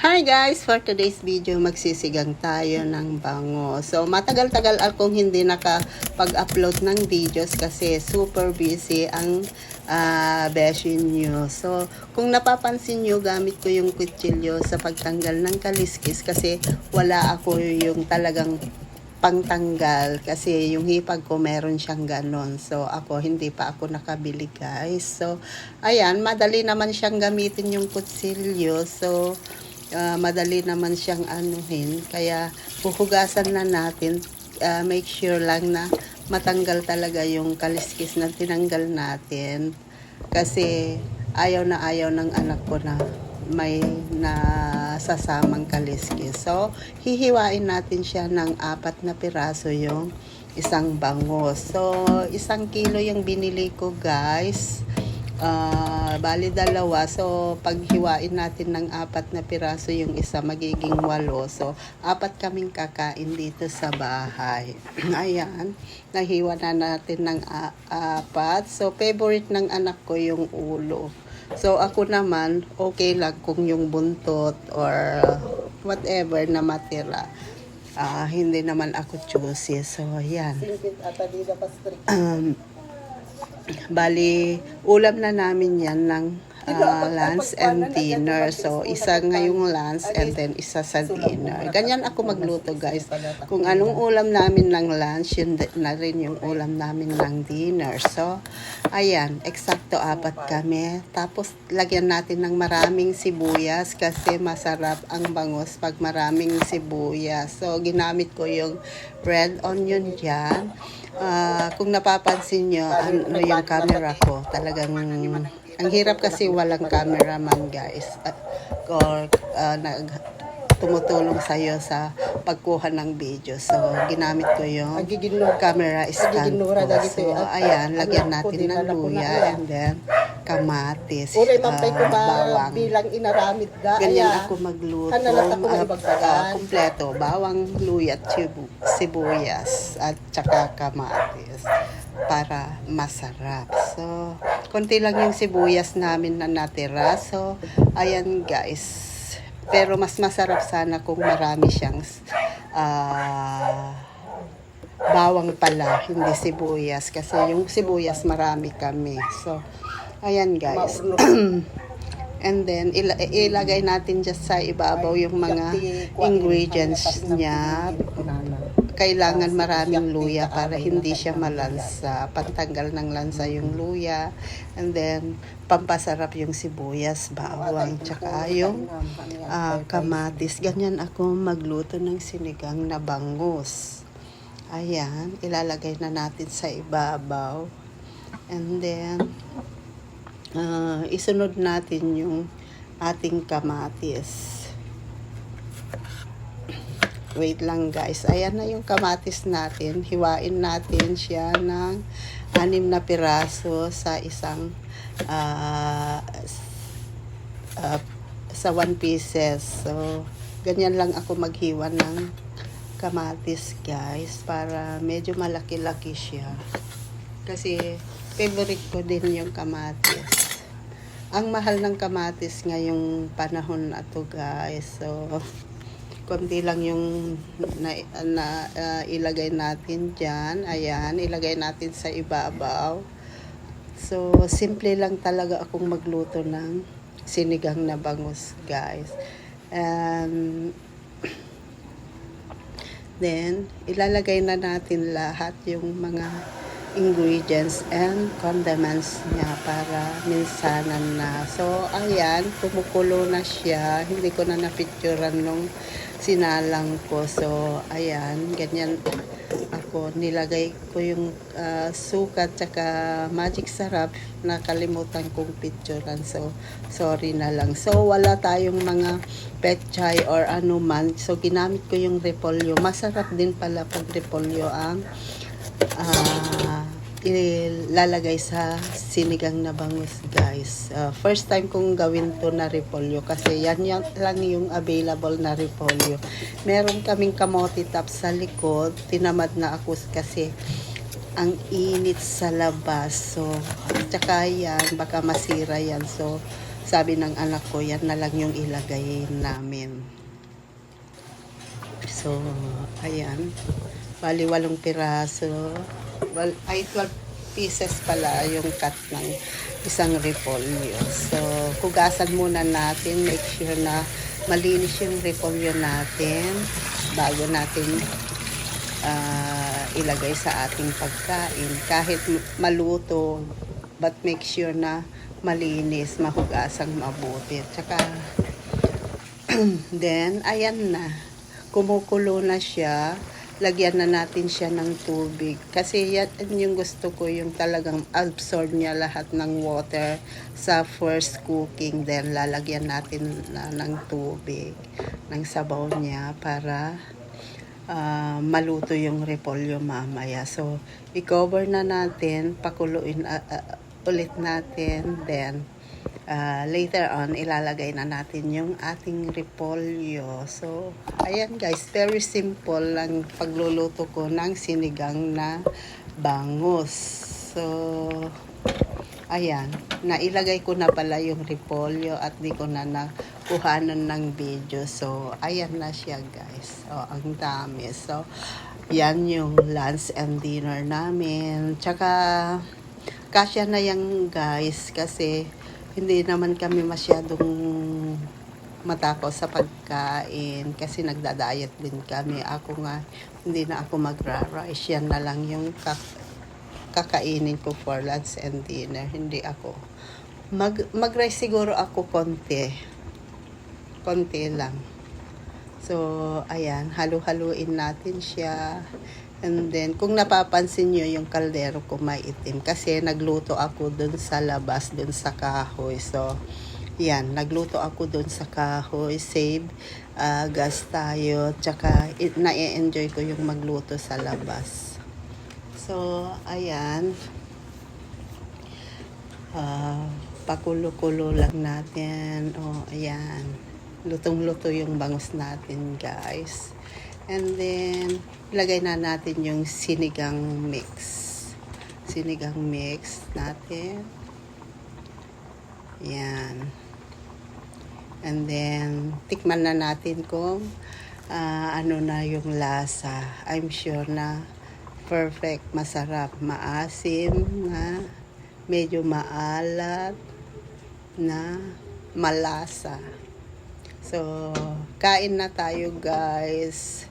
Hi guys! For today's video, magsisigang tayo ng bango. So, matagal-tagal akong hindi nakapag-upload ng videos kasi super busy ang uh, beshi nyo. So, kung napapansin nyo, gamit ko yung kutsilyo sa pagtanggal ng kaliskis kasi wala ako yung talagang pangtanggal kasi yung hipag ko meron siyang ganon. So, ako hindi pa ako nakabili guys. So, ayan, madali naman siyang gamitin yung kutsilyo. So, uh, madali naman siyang anuhin. Kaya, puhugasan na natin. Uh, make sure lang na matanggal talaga yung kaliskis na tinanggal natin. Kasi, ayaw na ayaw ng anak ko na may nasasamang kaliskis. So, hihiwain natin siya ng apat na piraso yung isang bango. So, isang kilo yung binili ko guys. Uh, bali dalawa. So, paghiwain natin ng apat na piraso yung isa, magiging walo. So, apat kaming kakain dito sa bahay. Ayan. Nahiwa na natin ng uh, apat. So, favorite ng anak ko yung ulo. So, ako naman, okay lang kung yung buntot or whatever na matira. Uh, hindi naman ako choosy. So, yan. Um, bali, ulam na namin yan ng uh, lunch and dinner. So, isa ngayong lunch and then isa sa dinner. Ganyan ako magluto, guys. Kung anong ulam namin ng lunch, yun na rin yung ulam namin ng dinner. So, ayan, eksakto apat kami. Tapos, lagyan natin ng maraming sibuyas kasi masarap ang bangus pag maraming sibuyas. So, ginamit ko yung red onion dyan. Uh, kung napapansin nyo, ano yung camera ko, talagang ang hirap kasi walang cameraman guys at or uh, nag tumutulong sa iyo sa pagkuha ng video. So, ginamit ko yung camera stand ko. So, ayan, lagyan natin ng luya and then kamatis, uh, bawang. bilang inaramid da. Ganyan ako magluto. Kanalat ako Uh, kumpleto. Bawang, luya, at sibu- sibuyas at saka kamatis para masarap. So, konti lang yung sibuyas namin na natira. So, ayan guys. Pero mas masarap sana kung marami siyang ah, bawang pala, hindi sibuyas. Kasi yung sibuyas marami kami. So, ayan guys. And then, ila- ilagay natin dyan sa ibabaw yung mga ingredients niya. Kailangan maraming luya para hindi siya malansa. Pantanggal ng lansa yung luya. And then, pampasarap yung sibuyas, bawang, tsaka yung ah, kamatis. Ganyan ako magluto ng sinigang na bangus. Ayan, ilalagay na natin sa ibabaw. And then, ah, isunod natin yung ating kamatis. Wait lang guys. Ayan na yung kamatis natin. Hiwain natin siya ng anim na piraso sa isang ah, ah, sa one pieces. So, ganyan lang ako maghiwa ng kamatis guys para medyo malaki-laki siya. Kasi favorite ko din yung kamatis. Ang mahal ng kamatis ngayong panahon na to guys. So, konti lang yung na, na ah, ilagay natin dyan. Ayan, ilagay natin sa ibabaw. So, simple lang talaga akong magluto ng sinigang na bangus, guys. And, then, ilalagay na natin lahat yung mga ingredients and condiments niya para minsanan na. So, ayan, kumukulo na siya. Hindi ko na napicturan nung sinalang ko. So, ayan, ganyan ako. Nilagay ko yung uh, sukat tsaka magic sarap. Nakalimutan kong picturean. So, sorry na lang. So, wala tayong mga petchay or ano man. So, ginamit ko yung repolyo. Masarap din pala pag repolyo ang ah ilalagay sa sinigang na bangus guys. Uh, first time kong gawin to na repolyo kasi yan, yan lang yung available na repolyo. Meron kaming kamote top sa likod. Tinamad na ako kasi ang init sa labas. So, tsaka yan, baka masira yan. So, sabi ng anak ko, yan na lang yung ilagay namin. So, ayan. Bali, walong piraso. Well, ay, 12 pieces pala yung cut ng isang repolyo. So, kugasan muna natin. Make sure na malinis yung repolyo natin bago natin ah, ilagay sa ating pagkain. Kahit maluto, but make sure na malinis, mahugasang mabuti. Tsaka, then, ayan na. Kumukulo na siya. Lagyan na natin siya ng tubig. Kasi yan yung gusto ko, yung talagang absorb niya lahat ng water sa first cooking. Then, lalagyan natin na ng tubig, ng sabaw niya para ah, maluto yung repolyo mamaya. So, i-cover na natin, pakuluin ah, ah, ulit natin, then ah, later on, ilalagay na natin yung ating repolyo. So, ayan guys, very simple lang pagluluto ko ng sinigang na bangus. So, ayan, nailagay ko na pala yung repolyo at di ko na nakuhanan ng video. So, ayan na siya guys. So, ang dami. So, yan yung lunch and dinner namin. Tsaka, kasya na yan guys kasi hindi naman kami masyadong matako sa pagkain kasi nagda-diet din kami. Ako nga, hindi na ako magra-rice. Yan na lang yung kak- kakainin ko for lunch and dinner. Hindi ako. Mag, mag-rice siguro ako konti. Konti lang. So, ayan, halu-haluin natin siya. And then, kung napapansin nyo, yung kaldero ko may itim. Kasi nagluto ako dun sa labas, dun sa kahoy. So, yan, nagluto ako dun sa kahoy. Save ah, gas tayo. Tsaka, na-enjoy ko yung magluto sa labas. So, ayan. Ah, pakulo-kulo lang natin. O, ayan. Lutong-luto yung bangus natin, guys. And then, ilagay na natin yung sinigang mix. Sinigang mix natin. Yan. And then, tikman na natin kung ah, ano na yung lasa. I'm sure na perfect, masarap, maasim na medyo maalat na malasa. So, kain na tayo guys.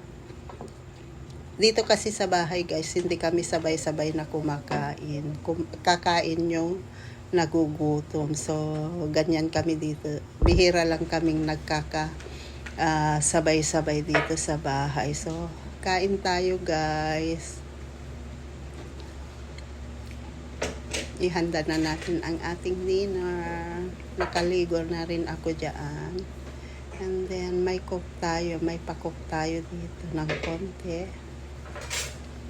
Dito kasi sa bahay guys, hindi kami sabay-sabay na kumakain. Kum- kakain yung nagugutom. So, ganyan kami dito. Bihira lang kaming nagkaka ah, sabay-sabay dito sa bahay. So, kain tayo guys. Ihanda na natin ang ating dinner. Nakaligo na rin ako dyan. And then, may cook tayo. May pa-cook tayo dito ng konti.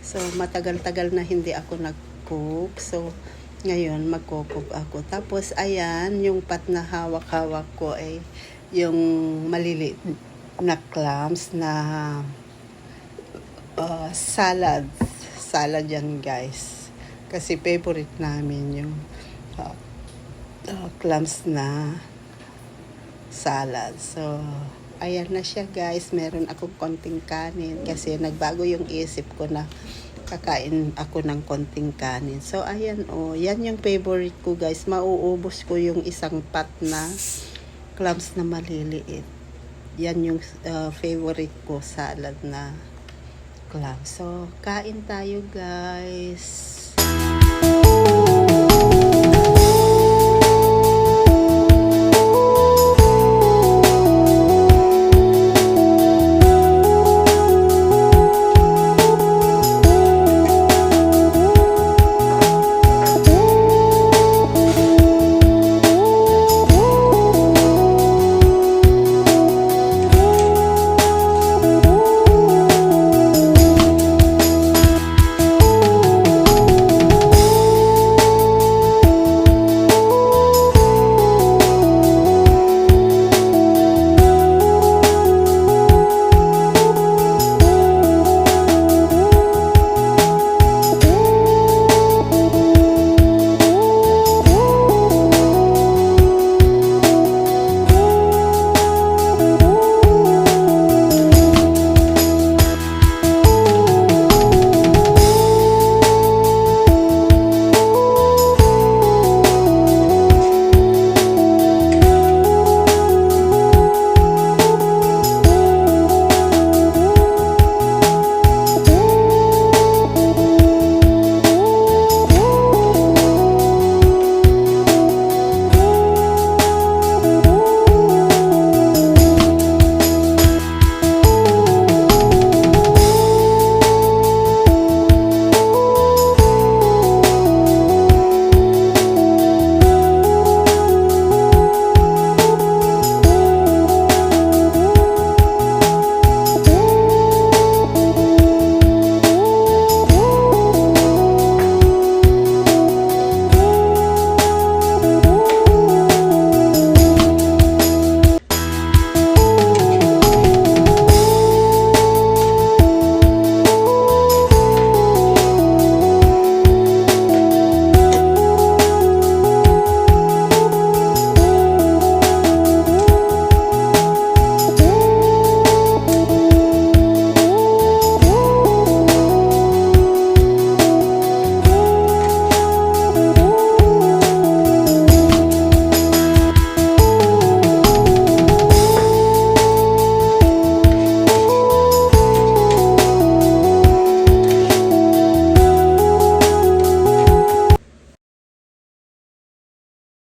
So, matagal-tagal na hindi ako nag-cook. So, ngayon, magko-cook ako. Tapos, ayan, yung pat na hawak-hawak ko ay yung maliliit na clams na uh, salad. Salad yan, guys. Kasi favorite namin yung uh, uh, clams na salad. So, ayan na siya guys. Meron akong konting kanin kasi nagbago yung isip ko na kakain ako ng konting kanin. So, ayan oh. Yan yung favorite ko guys. Mauubos ko yung isang pot na clams na maliliit. Yan yung uh, favorite ko salad na clams. So, kain tayo guys.